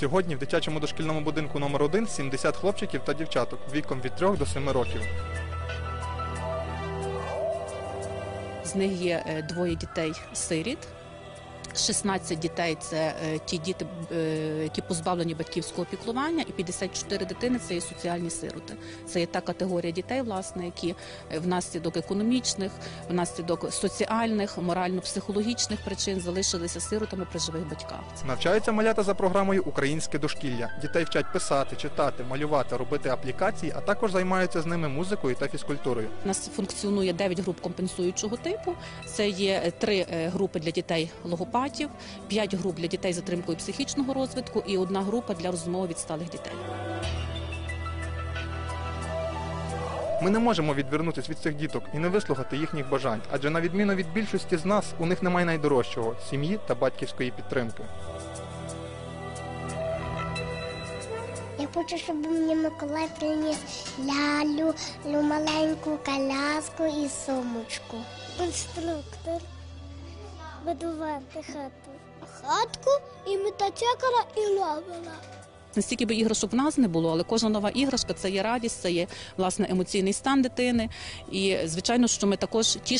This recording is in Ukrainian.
Сьогодні в дитячому дошкільному будинку номер 1 70 хлопчиків та дівчаток віком від 3 до 7 років. З них є е, двоє дітей сиріт. 16 дітей це е, ті діти, е, які позбавлені батьківського піклування, і 54 дитини це є соціальні сироти. Це є та категорія дітей, власне, які внаслідок економічних, внаслідок соціальних, морально-психологічних причин залишилися сиротами при живих батьках. Навчаються малята за програмою Українське дошкілля. Дітей вчать писати, читати, малювати, робити аплікації, а також займаються з ними музикою та фізкультурою. У нас функціонує 9 груп компенсуючого типу. Це є три е, групи для дітей логопатів, 5 груп для дітей з затримкою психічного розвитку і одна група для розумово відсталих дітей. Ми не можемо відвернутися від цих діток і не вислухати їхніх бажань, адже на відміну від більшості з нас, у них немає найдорожчого сім'ї та батьківської підтримки. Я хочу, щоб мені Миколай приніс лялю, лю маленьку коляску і сумочку. Конструктор. Будувати хату. Хатку і метачекала і ловила. Настільки би іграшок в нас не було, але кожна нова іграшка це є радість, це є власне емоційний стан дитини. І звичайно, що ми також ті.